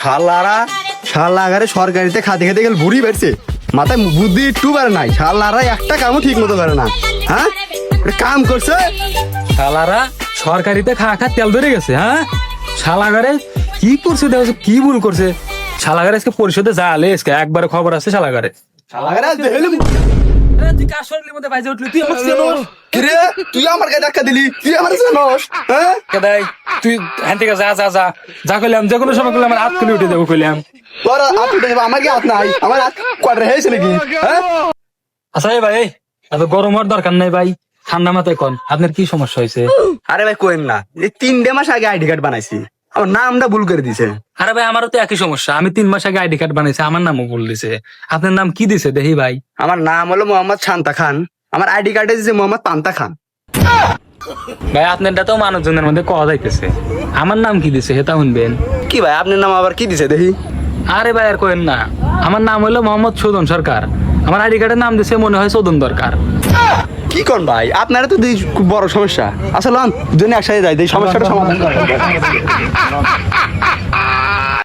শালারা শালাগারে সরকারিতে খাতে খেতে গেলে ভুড়ি বেড়ছে। মাথায় বুদ্ধি একটু পারে নাই। শালারা একটা কামও ঠিক মতো করে না। হ্যাঁ? কাম করছে। শালারা সরকারিতে খা খা তেল ধরে গেছে হ্যাঁ? শালাগারে কি করছে দেখো কি ভুল করছে? শালাগারে আজকে পরিষদে যা আলে আজকে একবারে খবর আছে শালাগারে। শালাগারে আজ দেখলি তুই কার শরীরের মধ্যে বাইজে উঠলি? তুই আমার চেনস। কিরে তুই আমার গায়ে ধাক্কা দিলি? তুই আমার জানোস হ্যাঁ? কেদাই তুই হ্যান থেকে যা যা যা। যা কইলাম যে কোনো সময় করলে আমার হাত খুলে উঠে দেবো কইলাম। তোর হাত উঠে যাবে আমার কি হাত নাই? আমার হাত কোয়ার্টার হয়েছে নাকি? হ্যাঁ? আচ্ছা ভাই এত গরম হওয়ার দরকার নাই ভাই ঠান্ডা মাথায় কন। আপনার কি সমস্যা হয়েছে? আরে ভাই কোয়েন না। এই তিনটে মাস আগে আইডি কার্ড বানাইছি। আমার নামটা ভুল করে দিছে। আরে ভাই আমারও তো একই সমস্যা। আমি তিন মাস আগে আইডি কার্ড বানিয়েছি আমার নামও বল দিছে। আপনার নাম কি দিছে? দেখি ভাই। আমার নাম হলো মোহাম্মদ শান্তা খান। আমার আইডি কার্ডে দিছে মোহাম্মদ পান্তা খান। ভাই আপনারটা তো মানুষজনের মধ্যে কওয়া যাইতেছে। আমার নাম কি দিছে হেতা শুনবেন। কি ভাই আপনার নাম আবার কি দিছে দেখি। আরে ভাই আর কোয়েন না। আমার নাম হলো মোহাম্মদ সুদন সরকার। আমার আইডি কার্ডের নাম দিছে মনে হয় সদন দরকার। কি কোন ভাই? আপনারা তো দুই বড় সমস্যা। আসলে দুজনে একসাথে যাই সমস্যাটা সমাধান